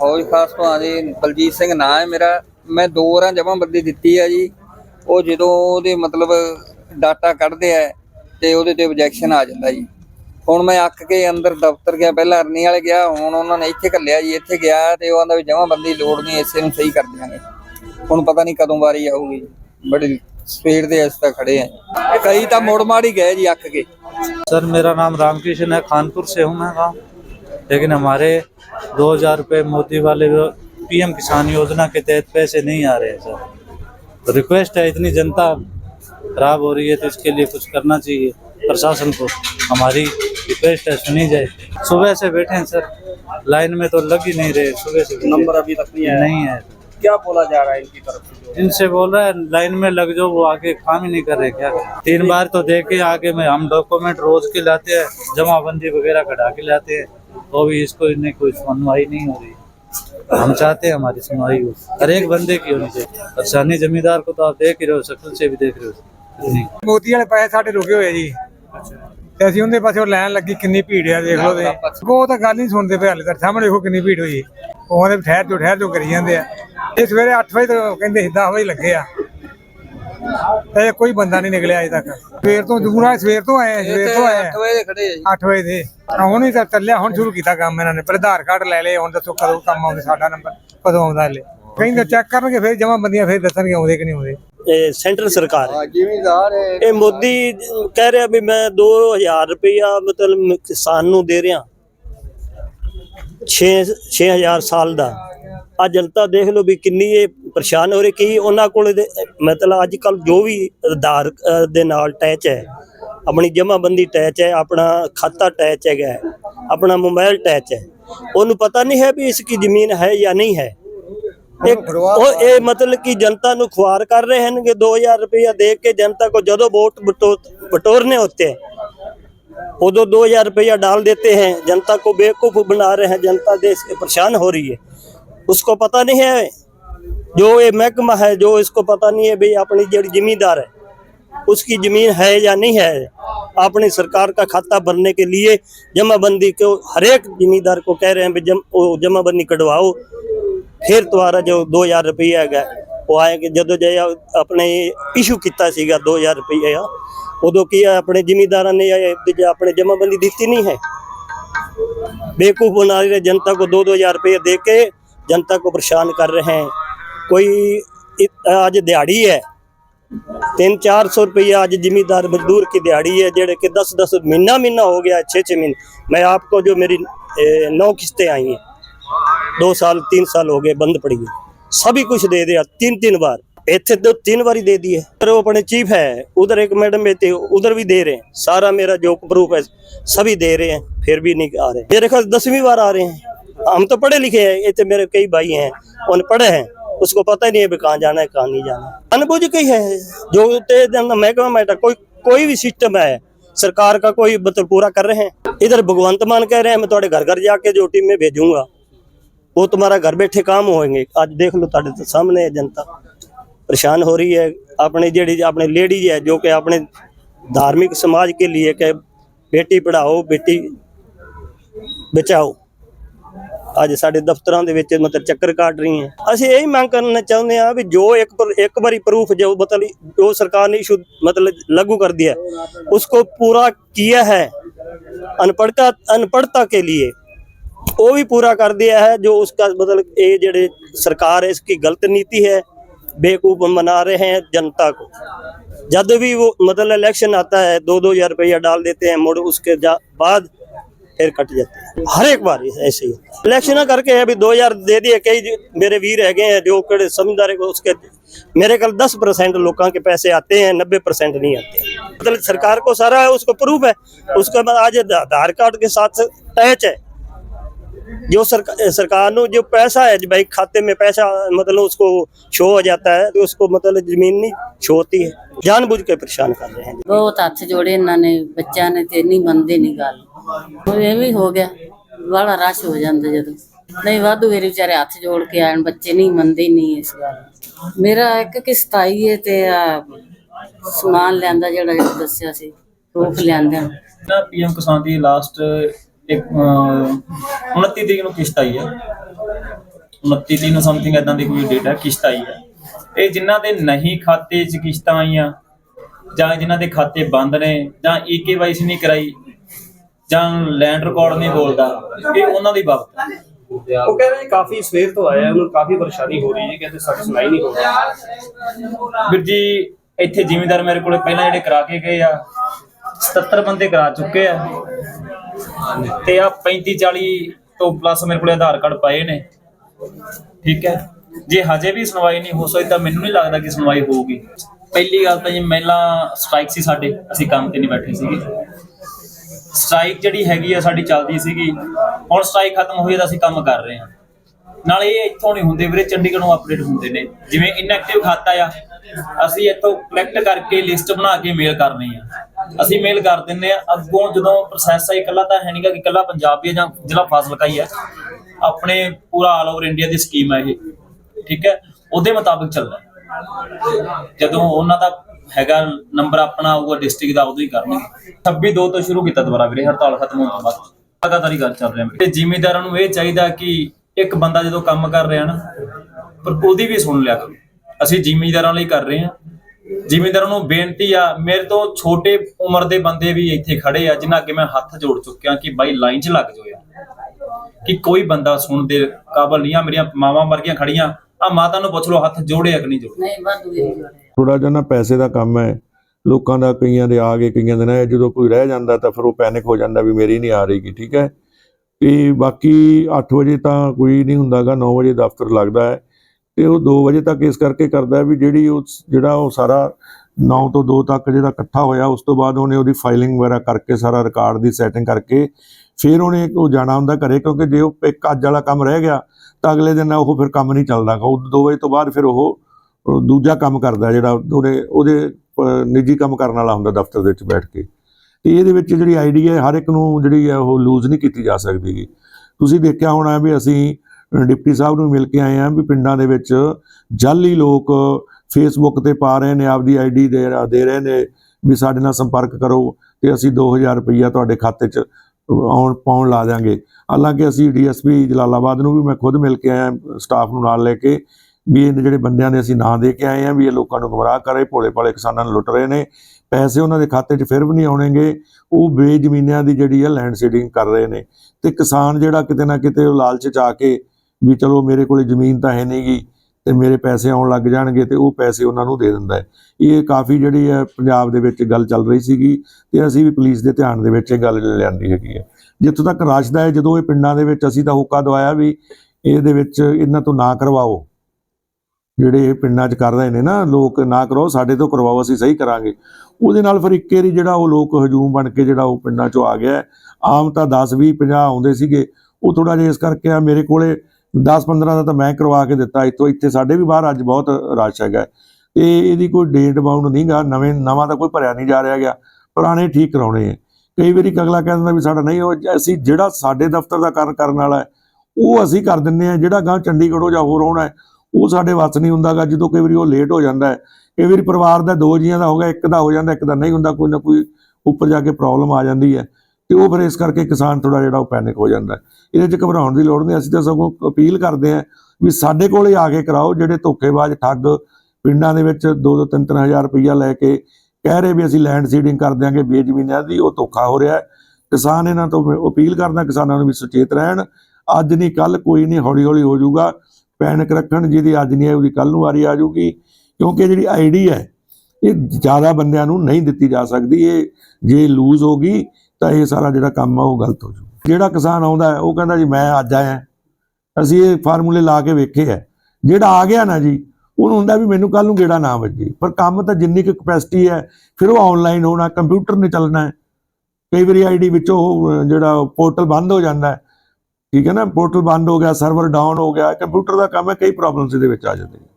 ਹੌਜ ਖਾਸ ਤੋਂ ਆ ਬਲਜੀਤ ਸਿੰਘ ਨਾਂ ਹੈ ਮੇਰਾ। ਮੈਂ ਦੋ ਵਾਰਾਂ ਜਮਾਬੰਦੀ ਦਿੱਤੀ ਹੈ ਜੀ। ਉਹ ਜਦੋਂ ਉਹਦੇ ਮਤਲਬ ਡਾਟਾ ਕੱਢਦੇ ਆ ਤੇ ਉਹਦੇ ਤੇ ਆਬਜੈਕਸ਼ਨ ਆ ਜਾਂਦਾ ਜੀ। ਹੁਣ ਮੈਂ ਅੱਕ ਕੇ ਅੰਦਰ ਦਫ਼ਤਰ ਗਿਆ, ਪਹਿਲਾਂ ਅਰਨੀ ਵਾਲੇ ਗਿਆ, ਹੁਣ ਉਹਨਾਂ ਨੇ ਇੱਥੇ ਘੱਲਿਆ ਜੀ, ਇੱਥੇ ਗਿਆ ਤੇ ਉਹ ਆਂਦਾ ਵੀ ਜਮਾਬੰਦੀ ਲੋੜ ਨਹੀਂ, ਇਸੇ ਨੂੰ ਸਹੀ ਕਰ ਦਿਆਂਗੇ। ਹੁਣ ਪਤਾ ਨਹੀਂ ਕਦੋਂ ਵਾਰੀ ਆਊਗੀ ਬੜੀ ਸਪੀਡ ਦੇ ਅਸ ਤੱਕ ਖੜੇ ਆ ਕਈ ਤਾਂ ਮੋੜ ਮਾੜੀ ਗਏ ਜੀ ਅੱਕ ਕੇ। ਸਰ, ਮੇਰਾ ਨਾਮ ਰਾਮਕ੍ਰਿਸ਼ਨ ਹੈ, ਖਾਨਪੁਰ ਸੇ ਹੂੰ ਮੈਂ लेकिन हमारे 2000 रुपये मोदी वाले पीएम किसान योजना के तहत पैसे नहीं आ रहे हैं सर। तो रिक्वेस्ट है इतनी जनता खराब हो रही है तो इसके लिए कुछ करना चाहिए। प्रशासन को हमारी रिक्वेस्ट है सुनी जाए। सुबह से बैठे हैं सर। लाइन में तो लग ही नहीं रहे सुबह से नंबर अभी तक नहीं आया। नहीं है क्या बोला जा रहा है इनकी तरफ़ से इनसे बोल रहा है लाइन में लग जाओ वो आगे काम ही नहीं कर रहे क्या? तीन बार तो दे के आगे में हम डॉक्यूमेंट रोज के लाते हैं जमाबंदी वगैरह कढ़ा के लाते हैं। तो भी इसको इन्हें कोई सुनवाई नहीं हो रही हम चाहते हैं हमारी सुनवाई हो हर एक बंदे की होनी चाहिए परेशानी जमींदार को तो आप देख ही रहे हो शक्ल से भी देख रहे हो नहीं ਮੋਦੀ ਵਾਲੇ ਪੈਸੇ ਸਾਡੇ ਰੁਕੇ ਹੋਏ ਜੀ ਤੇ ਅਸੀਂ ਉਹਦੇ ਪਾਸੇ ਲਾਈਨ ਲੱਗੀ ਕਿੰਨੀ ਭੀੜ ਆ ਦੇਖ ਲਓ ਤੇ ਉਹ ਤਾਂ ਗੱਲ ਨਹੀਂ ਸੁਣਦੇ ਪਏ ਹਾਲੇ ਤੱਕ ਸਾਹਮਣੇ ਦੇਖੋ ਕਿੰਨੀ ਭੀੜ ਹੋਈ ਉਹ ਆਂਦੇ ਠਹਿਰ ਜੋ ਠਹਿਰ ਜੋ ਕਰੀ ਜਾਂਦੇ ਆ ਇਹ ਸਵੇਰੇ 8 ਵਜੇ ਤੋਂ ਕਹਿੰਦੇ ਸੀ 10 ਵਜੇ ਲੱਗੇ ਆ ਤੇ ਕੋਈ ਬੰਦਾ ਨਹੀਂ ਨਿਕਲਿਆ ਅਜੇ ਤੱਕ। ਸਵੇਰ ਤੋਂ ਦੂਰ ਆ ਸਵੇਰ ਤੋਂ ਆਏ ਆ ਸਵੇਰ ਤੋਂ ਆਏ 8 ਵਜੇ ਖੜੇ ਆ ਜੀ। 8 ਵਜੇ ਦੇ। ਹੁਣ ਹੀ ਤਾਂ ਚੱਲਿਆ ਹੁਣ ਸ਼ੁਰੂ ਕੀਤਾ ਕੰਮ ਇਹਨਾਂ ਨੇ। ਪਰ ਆਧਾਰ ਕਾਰਡ ਲੈ ਲਏ ਹੁਣ ਦੱਸੋ ਕਦੋਂ ਕੰਮ ਆਉਂਦੇ ਸਾਡਾ ਨੰਬਰ ਕਦੋਂ ਆਉਂਦਾ ਹਲੇ। ਕਹਿੰਦੇ ਚੈੱਕ ਕਰਨਗੇ ਫਿਰ ਜਮਾ ਬੰਦੀਆਂ ਫਿਰ ਦੱਸਣਗੇ ਆਉਂਦੇ ਕਿ ਨਹੀਂ ਆਉਂਦੇ। ਇਹ ਸੈਂਟਰ ਸਰਕਾਰ ਹੈ। ਜ਼ਿਮੀਦਾਰ ਇਹ ਮੋਦੀ ਕਹਿ ਰਿਹਾ ਵੀ ਮੈਂ 2000 ਰੁਪਇਆ ਮਤਲਬ ਕਿਸਾਨ ਨੂੰ ਦੇ ਰਿਹਾ। 6 6000 ਸਾਲ ਦਾ। ਆ ਜਨਤਾ ਦੇਖ ਲਓ ਵੀ ਕਿੰਨੀ ਇਹ ਪਰੇਸ਼ਾਨ ਹੋ ਰਹੀ ਕਿ ਉਹਨਾਂ ਕੋਲ ਮਤਲਬ ਅੱਜ ਕੱਲ ਜੋ ਵੀ ਆਧਾਰ ਦੇ ਨਾਲ ਅਟੈਚ ਹੈ ਆਪਣੀ ਜਮਾਬੰਦੀ ਅਟੈਚ ਹੈ ਆਪਣਾ ਖਾਤਾ ਅਟੈਚ ਹੈਗਾ ਆਪਣਾ ਮੋਬਾਈਲ ਅਟੈਚ ਹੈ ਉਹਨੂੰ ਪਤਾ ਨਹੀਂ ਹੈ ਵੀ ਇਸ ਕੀ ਜ਼ਮੀਨ ਹੈ ਜਾਂ ਨਹੀਂ ਹੈ। ਉਹ ਇਹ ਮਤਲਬ ਕਿ ਜਨਤਾ ਨੂੰ ਖੁਆਰ ਕਰ ਰਹੇ ਹਨ ਕਿ 2000 ਰੁਪਇਆ ਦੇ ਕੇ ਜਨਤਾ ਕੋ ਜਦੋਂ ਵੋਟ ਬਟੋਰਨੇ ਹੁੰਦੇ होते हैं उधर 2000 रुपया डाल देते हैं जनता को बेवकूफ बना रहे हैं जनता देश के परेशान हो रही है उसको पता नहीं है जो ये महकमा है जो इसको पता नहीं है भाई अपनी जड़ी जिम्मेदार है उसकी जमीन है या नहीं है अपनी सरकार का खाता भरने के लिए जमाबंदी को हर एक जिम्मेदार को कह रहे हैं भाई जम, वो जमाबंदी कटवाओ ਫਿਰ ਦੁਬਾਰਾ ਜੋ 2000 ਰੁਪਏ ਹੈਗਾ ਉਹ ਆਏ ਕਿ ਜਦੋਂ ਜੇ ਆਪਣੇ ਇਸ਼ੂ ਕੀਤਾ ਸੀਗਾ 2000 ਰੁਪਏ ਆ ਉਦੋਂ ਕੀ ਆ ਆਪਣੇ ਜ਼ਿਮੀਦਾਰਾਂ ਨੇ ਇਹ ਦੂਜਾ ਆਪਣੇ ਜਮਾਬੰਦੀ ਦਿੱਤੀ ਨਹੀਂ ਹੈ बेवकूफ बना रहे जनता को दो दो हजार रुपये दे के जनता को परेशान कर रहे हैं कोई इत- आज दिहाड़ी है तीन चार सौ रुपया आज जिम्मेदार मजदूर की दिहाड़ी है जेड़े कि दस दस महीना महीना हो गया छः छः महीने मैं आपको जो मेरी ए, नौ किस्तें आई हैं दो साल तीन साल हो गए बंद पड़ी है सभी कुछ दे दिया तीन तीन बार ਇੱਥੇ तो तीन बारी दे दिए पर वो अपने चीफ है उधर एक मैडम थे उधर भी दे रहे हैं सारा मेरा जो प्रूफ है सभी दे रहे हैं फिर भी नहीं आ रहे मेरे ख्याल दसवीं बार आ रहे हैं हम तो पढ़े लिखे हैं ये तो मेरे कई भाई हैं उन पढ़े हैं उसको पता ही नहीं है भी कहाँ जाना है कहाँ नहीं जाना अनबुझ के ही है जो ते दिन महकमा मैटर कोई कोई भी सिस्टम है सरकार का कोई मतलब पूरा कर रहे हैं इधर भगवंत मान कह रहे हैं मैं थोड़े घर घर जाके जो टीम में भेजूंगा वो तुम्हारा घर बैठे काम होएंगे आज देख लो ਤੁਹਾਡੇ तो सामने है जनता परेशान हो रही है अपने जेडी अपने लेडीज है जो कि अपने धार्मिक समाज के लिए कि बेटी पढ़ाओ बेटी ਬਚਾਓ ਅੱਜ ਸਾਡੇ ਦਫ਼ਤਰਾਂ ਦੇ ਵਿੱਚ ਮਤਲਬ ਚੱਕਰ ਕੱਟ ਰਹੀ ਹੈ ਅਸੀਂ ਇਹ ਮੰਗ ਕਰਨਾ ਚਾਹੁੰਦੇ ਹਾਂ ਵੀ ਜੋ ਇੱਕ ਪਰ- ਇੱਕ ਵਾਰੀ ਪ੍ਰੂਫ ਜੋ ਮਤਲਬ ਜੋ ਸਰਕਾਰ ਨੇ ਇਸ਼ੂ मतलब लागू कर दिया है, उसको पूरा किया है अनपढ़ता अनपढ़ता के लिए वो भी पूरा कर दिया है जो उसका मतलब ये जड़े सरकार है इसकी गलत नीति है बेवकूफ़ बना रहे हैं जनता को। जब भी वो मतलब इलेक्शन आता है दो दो हज़ार रुपया डाल देते हैं, मुड़ उसके बाद फिर कट जाते हैं। हर एक बार ऐसे ही। इलेक्शन करके अभी दो हज़ार दे दिए, कई मेरे वीर है हैं, जो कड़े समझदार उसके मेरे कल दस परसेंट लोगों के पैसे आते हैं, नब्बे परसेंट नहीं आते मतलब सरकार को सारा है उसको प्रूफ है, उसका बाद आज आधार कार्ड के साथ टैच है। जो सरकार सरकार नु जो पैसा है जो बैंक खाते में पैसा मतलब उसको शो हो जाता है तो उसको मतलब जमीन नहीं शो होती है जानबूझ के परेशान कर रहे हैं ਬਹੁਤ ਹੱਥ ਜੋੜੇ ਇਹਨਾਂ ਨੇ ਬੱਚਿਆਂ ਨੇ ਤੇ ਨਹੀਂ ਮੰਨਦੇ ਨਹੀਂ ਗੱਲ ਉਹ ਐਵੇਂ ਹੀ ਹੋ ਗਿਆ ਬੜਾ ਰਸ਼ ਹੋ ਜਾਂਦਾ ਜਦੋਂ ਨਹੀਂ ਵਾਧੂ ਮੇਰੇ ਵਿਚਾਰੇ ਹੱਥ ਜੋੜ ਕੇ ਆਣ ਬੱਚੇ ਨਹੀਂ ਮੰਨਦੇ ਹੀ ਨਹੀਂ ਇਸ ਗੱਲ ਨੂੰ। ਮੇਰਾ ਇੱਕ ਕਿਸਤਾਈ ਹੈ ਤੇ ਆ ਸਮਾਨ ਲਿਆਂਦਾ ਜਿਹੜਾ ਜਿਹੜਾ ਦੱਸਿਆ ਸੀ ਪ੍ਰੂਫ ਲਿਆਂਦਾ ਨਾ ਪੀਐਮ ਕਿਸਾਨ ਦੀ ਲਾਸਟ ਇੱਕ ਅਹ, 29 ਤਰੀਕ ਨੂੰ ਕਿਸ਼ਤ ਆਈ ਹੈ 29 ਤੀਹ ਨੂੰ ਸਮਥਿੰਗ ਇਦਾਂ ਦੀ ਕੋਈ ਡੇਟ ਹੈ ਕਿਸ਼ਤ ਆਈ ਹੈ ਇਹ ਜਿਨ੍ਹਾਂ ਦੇ ਨਹੀਂ ਖਾਤੇ 'ਚ ਕਿਸ਼ਤਾਂ ਆਈਆਂ ਜਾਂ ਜਿਨ੍ਹਾਂ ਦੇ ਖਾਤੇ ਬੰਦ ਨੇ ਜਾਂ ਈਕੇਵਾਈਸੀ ਨਹੀਂ ਕਰਾਈ ਜਾਂ ਲੈਂਡ ਰਿਕਾਰਡ ਨਹੀਂ ਬੋਲਦਾ ਇਹ ਉਹਨਾਂ ਦੀ ਬਾਬਤ ਹੈ ਉਹ ਕਹਿ ਰਹੇ ਕਾਫੀ ਸਵੇਰ ਤੋਂ ਆਇਆ ਉਹਨੂੰ ਕਾਫੀ ਪਰੇਸ਼ਾਨੀ ਹੋ ਰਹੀ ਹੈ ਕਹਿੰਦੇ ਸਾਡੀ ਸੁਣਾਈ ਨਹੀਂ ਹੋ ਰਹੀ। ਵੀਰ ਜੀ ਇੱਥੇ ਜ਼ਿਮੀਂਦਾਰ ਮੇਰੇ ਕੋਲੇ ਪਹਿਲਾਂ ਜਿਹੜੇ ਕਰਾ ਕੇ ਗਏ ਆ 77 ਬੰਦੇ ਕਰਾ ਚੁੱਕੇ ਆ। ਤੇ ਆ 35 40 ਤੋਂ ਪਲੱਸ ਮੇਰੇ ਕੋਲੇ ਆਧਾਰ ਕਾਰਡ ਪਏ ਨੇ। ਠੀਕ ਹੈ। ਜੇ ਹਜੇ ਵੀ ਸੁਣਵਾਈ ਨਹੀਂ ਹੋ ਸਕਦੀ ਤਾਂ ਮੈਨੂੰ ਨਹੀਂ ਲੱਗਦਾ ਕਿ ਸੁਣਵਾਈ ਹੋਊਗੀ। ਪਹਿਲੀ ਗੱਲ ਤਾਂ ਜੀ ਮਹਿਲਾ ਸਟ੍ਰਾਈਕ ਸੀ ਸਾਡੇ। ਅਸੀਂ ਕੰਮ ਤੇ ਨਹੀਂ ਬੈਠੇ ਸੀਗੇ। ਸਟ੍ਰਾਈਕ ਜਿਹੜੀ ਹੈਗੀ ਆ ਸਾਡੀ ਚੱਲਦੀ ਸੀਗੀ। ਹੁਣ ਸਟ੍ਰਾਈਕ ਖਤਮ ਹੋਈ ਤਾਂ ਅਸੀਂ ਕੰਮ ਕਰ ਰਹੇ ਹਾਂ। ਨਾਲੇ ਇਹ ਇੱਥੋਂ ਨਹੀਂ ਹੁੰਦੇ ਵੀਰੇ ਚੰਡੀਗੜ੍ਹੋਂ ਅਪਡੇਟ ਹੁੰਦੇ ਨੇ। ਜਿਵੇਂ ਇਨਐਕਟਿਵ ਖਾਤਾ ਆ ਅਸੀਂ ਇੱਥੋਂ ਕਲੈਕਟ ਕਰਕੇ ਲਿਸਟ ਬਣਾ ਕੇ ਮੇਲ ਕਰਨੀ ਆ। ਅਸੀਂ ਮੇਲ ਕਰ ਦਿੰਨੇ ਆ ਅੱਗੋਂ ਜਦੋਂ ਪ੍ਰੋਸੈਸ ਹੈ ਇਕੱਲਾ ਤਾਂ ਹੈ ਨਹੀਂਗਾ ਕਿ ਇਕੱਲਾ ਪੰਜਾਬ ਹੀ ਜਾਂ ਜ਼ਿਲ੍ਹਾ ਫਾਜ਼ਿਲਕਾ ਹੀ ਹੈ ਆਪਣੇ ਪੂਰਾ ਆਲ ਓਵਰ ਇੰਡੀਆ ਦੀ ਸਕੀਮ ਹੈ ਇਹ। ਠੀਕ ਹੈ? ਉਹਦੇ ਮੁਤਾਬਿਕ ਚੱਲਣਾ ਜਦੋਂ ਉਹਨਾਂ ਦਾ ਹੈਗਾ ਨੰਬਰ ਆਪਣਾ ਆਊਗਾ ਡਿਸਟ੍ਰਿਕਟ ਦਾ, ਉਦੋਂ ਹੀ ਕਰਨਗੇ। 26 ਦੋ ਤੋਂ ਸ਼ੁਰੂ ਕੀਤਾ ਦੁਬਾਰਾ ਵੀਰੇ, ਹੜਤਾਲ ਖਤਮ ਹੋਣ ਤੋਂ ਬਾਅਦ। ਲਗਾਤਾਰੀ ਗੱਲ ਚੱਲ ਰਹੀ ਹੈ ਤੇ ਜ਼ਿਮੀਂਦਾਰਾਂ ਨੂੰ ਇਹ ਚਾਹੀਦਾ ਕਿ ਇੱਕ ਬੰਦਾ ਜਦੋਂ ਕੰਮ ਕਰ ਰਿਹਾ ਨਾ, ਪਰ ਉਹਦੀ ਵੀ ਸੁਣ ਲਿਆ ਕਰੋ। ਅਸੀਂ ਜ਼ਿਮੀਂਦਾਰਾਂ ਲਈ ਕਰ ਰਹੇ ਹਾਂ। ਜ਼ਿਮੀਂਦਾਰਾਂ ਨੂੰ ਬੇਨਤੀ ਆ ਮੇਰੇ ਤੋਂ ਛੋਟੇ ਉਮਰ ਦੇ ਬੰਦੇ ਵੀ ਇੱਥੇ ਖੜੇ ਆ ਜਿਨ੍ਹਾਂ ਅੱਗੇ ਮੈਂ ਹੱਥ ਜੋੜ ਚੁੱਕਿਆ ਕਿ ਬਾਈ ਲਾਈਨ 'ਚ ਲੱਗ ਜਾਓ ਯਾਰ। ਕਿ ਕੋਈ ਬੰਦਾ ਸੁਣਨ ਦੇ ਕਾਬਲ ਨਹੀਂ ਆ ਮੇਰੀਆਂ ਮਾਵਾਂ ਵਰਗੀਆਂ ਖੜੀਆਂ ਆ ਮਾਤਾ ਨੂੰ ਪੁੱਛ ਲਓ ਹੱਥ ਜੋੜੇ ਕਿ ਨਹੀਂ ਜੋੜੇ। ਨਹੀਂ ਵਾਧੂ ਥੋੜਾ ਜਿਹਾ ਨਾ ਪੈਸੇ ਦਾ ਕੰਮ ਹੈ ਲੋਕਾਂ ਦਾ ਕਈਆਂ ਦੇ ਆ ਗਏ ਕਈਆਂ ਦੇ ਨਾ ਜਦੋਂ ਕੋਈ ਰਹਿ ਜਾਂਦਾ ਤਾਂ ਫਿਰ ਉਹ ਪੈਨਿਕ ਹੋ ਜਾਂਦਾ ਵੀ ਮੇਰੀ ਨਹੀਂ ਆ ਰਹੀਗੀ ਠੀਕ ਹੈ? ਤੇ ਬਾਕੀ 8 ਵਜੇ ਤਾਂ ਕੋਈ ਨਹੀਂ ਹੁੰਦਾਗਾ 9 ਵਜੇ ਦਫ਼ਤਰ ਲੱਗਦਾ ਹੈ। ਤੇ ਉਹ 2 ਵਜੇ ਤੱਕ ਇਸ ਕਰਕੇ ਕਰਦਾ ਵੀ ਜਿਹੜੀ ਉਹ ਜਿਹੜਾ ਉਹ ਸਾਰਾ 9 ਤੋਂ 2 ਤੱਕ ਜਿਹੜਾ ਇਕੱਠਾ ਹੋਇਆ ਉਸ ਤੋਂ ਬਾਅਦ ਉਹਨੇ ਉਹਦੀ ਫਾਈਲਿੰਗ ਵਗੈਰਾ ਕਰਕੇ ਸਾਰਾ ਰਿਕਾਰਡ ਦੀ ਸੈਟਿੰਗ ਕਰਕੇ ਫਿਰ ਉਹਨੇ ਉਹ ਜਾਣਾ ਹੁੰਦਾ ਘਰੇ ਕਿਉਂਕਿ ਜੇ ਉਹ ਇੱਕ ਅੱਜ ਵਾਲਾ ਕੰਮ ਰਹਿ ਗਿਆ ਤਾਂ ਅਗਲੇ ਦਿਨ ਉਹ ਫਿਰ ਕੰਮ ਨਹੀਂ ਚੱਲਦਾ ਉਹ 2 ਵਜੇ ਤੋਂ ਬਾਅਦ ਫਿਰ ਉਹ ਦੂਜਾ ਕੰਮ ਕਰਦਾ ਜਿਹੜਾ ਉਹਨੇ ਉਹਦੇ ਅਹ, ਨਿੱਜੀ ਕੰਮ ਕਰਨ ਵਾਲਾ ਹੁੰਦਾ ਦਫ਼ਤਰ ਦੇ ਵਿੱਚ ਬੈਠ ਕੇ। ਤੇ ਇਹਦੇ ਵਿੱਚ ਜਿਹੜੀ ਆਈਡੀਆ ਹਰ ਇੱਕ ਨੂੰ ਜਿਹੜੀ ਹੈ ਉਹ ਲੂਜ਼ ਨਹੀਂ ਕੀਤੀ ਜਾ ਸਕਦੀ ਗੀ। ਤੁਸੀਂ ਦੇਖਿਆ ਹੋਣਾ ਵੀ ਅਸੀਂ ਡਿਪਟੀ ਸਾਹਿਬ ਨੂੰ ਮਿਲ ਕੇ ਆਏ ਹਾਂ ਵੀ ਪਿੰਡਾਂ ਦੇ ਵਿੱਚ ਜਾਲੀ ਲੋਕ ਫੇਸਬੁੱਕ ਤੇ ਪਾ ਰਹੇ ਨੇ, ਆਪਦੀ ਆਈਡੀ ਦੇ ਦੇ ਰਹੇ ਨੇ ਵੀ ਸਾਡੇ ਨਾਲ ਸੰਪਰਕ ਕਰੋ ਤੇ ਅਸੀਂ 2000 ਰੁਪਈਆ ਤੁਹਾਡੇ ਖਾਤੇ 'ਚ ਆਉਣ, ਪਾਉਣ ਲਾ ਦਿਆਂਗੇ। ਹਾਲਾਂਕਿ ਅਸੀਂ ਡੀਐਸਪੀ ਜਲਾਲਾਬਾਦ ਨੂੰ ਵੀ ਮੈਂ ਖੁਦ ਮਿਲ ਕੇ ਆਇਆ, ਸਟਾਫ ਨੂੰ ਨਾਲ ਲੈ ਕੇ ਵੀ ਇਹ ਜਿਹੜੇ ਬੰਦਿਆਂ ਦੇ ਅਸੀਂ ਨਾਂ ਦੇ ਕੇ ਆਏ ਆ ਵੀ ਇਹ ਲੋਕਾਂ ਨੂੰ ਗੁੰਮਰਾਹ ਕਰ ਰਹੇ ਭੋਲੇ ਭਾਲੇ ਕਿਸਾਨਾਂ ਨੂੰ ਲੁੱਟ ਰਹੇ ਨੇ, ਪੈਸੇ ਉਹਨਾਂ ਦੇ ਖਾਤੇ 'ਚ ਫਿਰ ਵੀ ਨਹੀਂ ਆਉਣਗੇ, ਉਹ ਬੇਜ਼ਮੀਨਿਆਂ ਦੀ ਜਿਹੜੀ ਆ ਲੈਂਡ ਸੀਡਿੰਗ ਕਰ ਰਹੇ ਨੇ ਤੇ ਕਿਸਾਨ ਜਿਹੜਾ ਕਿਤੇ ਨਾ ਕਿਤੇ ਉਹ ਲਾਲਚ 'ਚ ਆ ਕੇ ਵੀ ਚਲੋ ਮੇਰੇ ਕੋਲੇ ਜ਼ਮੀਨ ਤਾਂ ਹੈ ਨਹੀਂਗੀ ਤੇ ਮੇਰੇ ਪੈਸੇ ਆਉਣ ਲੱਗ ਜਾਣਗੇ ਤੇ ਉਹ ਪੈਸੇ ਉਹਨਾਂ ਨੂੰ ਦੇ ਦਿੰਦਾ ਹੈ। ਇਹ ਕਾਫੀ ਜਿਹੜੀ ਹੈ ਪੰਜਾਬ ਦੇ ਵਿੱਚ ਗੱਲ ਚੱਲ ਰਹੀ ਸੀਗੀ ਤੇ ਅਸੀਂ ਵੀ ਪੁਲਿਸ ਦੇ ਧਿਆਨ ਦੇ ਵਿੱਚ ਇਹ ਗੱਲ ਲਿਆਂਦੀ ਹੈਗੀ ਹੈ। ਜਿੱਥੋਂ ਤੱਕ ਰਾਸ਼ਦਾ ਹੈ, ਜਦੋਂ ਇਹ ਪਿੰਡਾਂ ਦੇ ਵਿੱਚ ਅਸੀਂ ਤਾਂ ਹੋਕਾ ਦਵਾਇਆ ਵੀ ਇਹਦੇ ਵਿੱਚ ਇਹਨਾਂ ਤੋਂ ਨਾ ਕਰਵਾਓ। ਜਿਹੜੇ ਇਹ ਪਿੰਡਾਂ 'ਚ ਕਰ ਰਹੇ ਨੇ ਨਾ, ਲੋਕ ਨਾ ਕਰੋ, ਸਾਡੇ ਤੋਂ ਕਰਵਾਓ, ਅਸੀਂ ਸਹੀ ਕਰਾਂਗੇ। ਉਹਦੇ ਨਾਲ ਫਿਰ ਇੱਕ ਵਾਰੀ ਜਿਹੜਾ ਉਹ ਲੋਕ ਹਜੂਮ ਬਣ ਕੇ ਜਿਹੜਾ ਉਹ ਪਿੰਡਾਂ 'ਚੋਂ ਆ ਗਿਆ ਆਮ ਤਾਂ 10 20 50 ਆਉਂਦੇ ਸੀਗੇ। ਉਹ ਥੋੜਾ ਜਿਹਾ ਇਸ ਕਰਕੇ ਆ, ਮੇਰੇ ਕੋਲੇ 10 15 ਦਾ ਤਾਂ ਮੈਂ ਕਰਵਾ ਕੇ ਦਿੱਤਾ। ਇੱਥੋਂ ਇੱਥੇ ਸਾਡੇ ਵੀ ਬਾਹਰ ਅੱਜ ਬਹੁਤ ਰਸ਼ ਹੈਗਾ। ਤੇ ਇਹਦੀ ਕੋਈ ਡੇਟ ਬਾਉਂਡ ਨਹੀਂਗਾ। ਨਵੇਂ ਨਵਾਂ ਤਾਂ ਕੋਈ ਭਰਿਆ ਨਹੀਂ ਜਾ ਰਿਹਾ ਗਿਆ ਪੁਰਾਣੇ ਠੀਕ ਕਰਾਉਣੇ ਆ। ਕਈ ਵਾਰੀ ਅਗਲਾ ਕਹਿ ਦਿੰਦਾ ਵੀ ਸਾਡਾ ਨਹੀਂ, ਉਹ ਅਸੀਂ ਜਿਹੜਾ ਸਾਡੇ ਦਫ਼ਤਰ ਦਾ ਕਾਰਨ ਕਰਨ ਵਾਲਾ ਹੈ, ਉਹ ਅਸੀਂ ਕਰ ਦਿੰਨੇ ਆ ਜਿਹੜਾ ਗਾਂ ਚੰਡੀਗੜ੍ਹੋਂ ਜਾਂ ਹੋਰ ਹੋਣਾ ਹੈ, ਉਹ ਸਾਡੇ ਵੱਸ ਨਹੀਂ ਹੁੰਦਾਗਾ। ਜਦੋਂ ਕਈ ਵਾਰੀ ਉਹ ਲੇਟ ਹੋ ਜਾਂਦਾ ਹੈ। ਕਈ ਵਾਰੀ ਪਰਿਵਾਰ ਦਾ ਦੋ ਜੀਆਂ ਦਾ ਹੋ ਗਿਆ, ਇੱਕ ਦਾ ਹੋ ਜਾਂਦਾ, ਇੱਕ ਦਾ ਨਹੀਂ ਹੁੰਦਾ। ਕੋਈ ਨਾ ਕੋਈ ਉੱਪਰ ਜਾ ਕੇ ਪ੍ਰੋਬਲਮ ਆ ਜਾਂਦੀ ਹੈ। ਤੇ ਉਹ ਫਿਰ ਇਸ ਕਰਕੇ ਕਿਸਾਨ ਥੋੜਾ ਜਿਹੜਾ ਉਹ ਪੈਨਿਕ ਹੋ ਜਾਂਦਾ ਇਹਦੇ 'ਚ ਘਬਰਾਉਣ ਦੀ ਲੋੜ ਨਹੀਂ, ਅਸੀਂ ਤਾਂ ਸਗੋਂ ਅਪੀਲ ਕਰਦੇ ਹਾਂ ਵੀ ਸਾਡੇ ਕੋਲੇ ਆ ਕੇ ਕਰਾਓ, ਜਿਹੜੇ ਧੋਖੇਬਾਜ਼ ਠੱਗ ਪਿੰਡਾਂ ਦੇ ਵਿੱਚ 2-2 3-3 ਹਜ਼ਾਰ ਰੁਪਈਆ ਲੈ ਕੇ ਕਹਿ ਰਹੇ ਵੀ ਅਸੀਂ ਲੈਂਡ ਸੀਡਿੰਗ ਕਰ ਦਿਆਂਗੇ ਬੇਜ਼ਮੀਨਾਂ ਦੀ ਉਹ ਧੋਖਾ ਹੋ ਰਿਹਾ ਕਿਸਾਨ ਇਹਨਾਂ ਤੋਂ ਅਪੀਲ ਕਰਦਾ, ਕਿਸਾਨਾਂ ਨੂੰ ਵੀ ਸੁਚੇਤ ਰਹਿਣ। ਅੱਜ ਨਹੀਂ ਕੱਲ ਕੋਈ ਨਹੀਂ ਹੌਲੀ ਹੌਲੀ ਹੋ ਜਾਊਗਾ। ਪੈਨਿਕ ਰੱਖਣ ਜਿਹਦੀ ਅੱਜ ਨਹੀਂ ਆਈ, ਉਹਦੀ ਕੱਲ ਨੂੰ ਵਾਰੀ ਆ ਜਾਊਗੀ। ਕਿਉਂਕਿ ਜਿਹੜੀ ਆਈਡੀ ਹੈ, ਇਹ ਜ਼ਿਆਦਾ ਬੰਦਿਆਂ ਨੂੰ ਨਹੀਂ ਦਿੱਤੀ ਜਾ ਸਕਦੀ। ਇਹ ਜੇ ਲੂਜ਼ ਹੋ ਗਈ ਤਾਂ ਇਹ ਸਾਰਾ ਜਿਹੜਾ ਕੰਮ ਆ, ਉਹ ਗਲਤ ਹੋ ਜਾਊ ਜਿਹੜਾ ਕਿਸਾਨ ਆਉਂਦਾ ਹੈ, ਉਹ ਕਹਿੰਦਾ ਜੀ, ਮੈਂ ਅੱਜ ਆਇਆ ਅਸੀਂ ਇਹ ਫਾਰਮੂਲੇ ਲਾ ਕੇ ਵੇਖੇ ਆ ਜਿਹੜਾ ਆ ਗਿਆ ਨਾ ਜੀ, ਉਹਨੂੰ ਹੁੰਦਾ ਵੀ ਮੈਨੂੰ ਕੱਲ ਨੂੰ ਗੇੜਾ ਨਾ ਵੱਜੇ। ਪਰ ਕੰਮ ਤਾਂ ਜਿੰਨੀ ਕੁ ਕਪੈਸਿਟੀ ਹੈ, ਫਿਰ ਉਹ ਆਨਲਾਈਨ ਹੋਣਾ ਕੰਪਿਊਟਰ ਨੇ ਚੱਲਣਾ ਹੈ। ਕਈ ਵਾਰੀ ਆਈਡੀ ਵਿੱਚ ਉਹ ਜਿਹੜਾ ਪੋਰਟਲ ਬੰਦ ਹੋ ਜਾਂਦਾ ਹੈ। ਠੀਕ ਹੈ ਨਾ? ਪੋਰਟਲ ਬੰਦ ਹੋ ਗਿਆ, ਸਰਵਰ ਡਾਊਨ ਹੋ ਗਿਆ ਕੰਪਿਊਟਰ ਦਾ ਕੰਮ ਹੈ, ਕਈ ਪ੍ਰੋਬਲਮਸ ਇਹਦੇ ਵਿੱਚ ਆ ਜਾਂਦੀਆਂ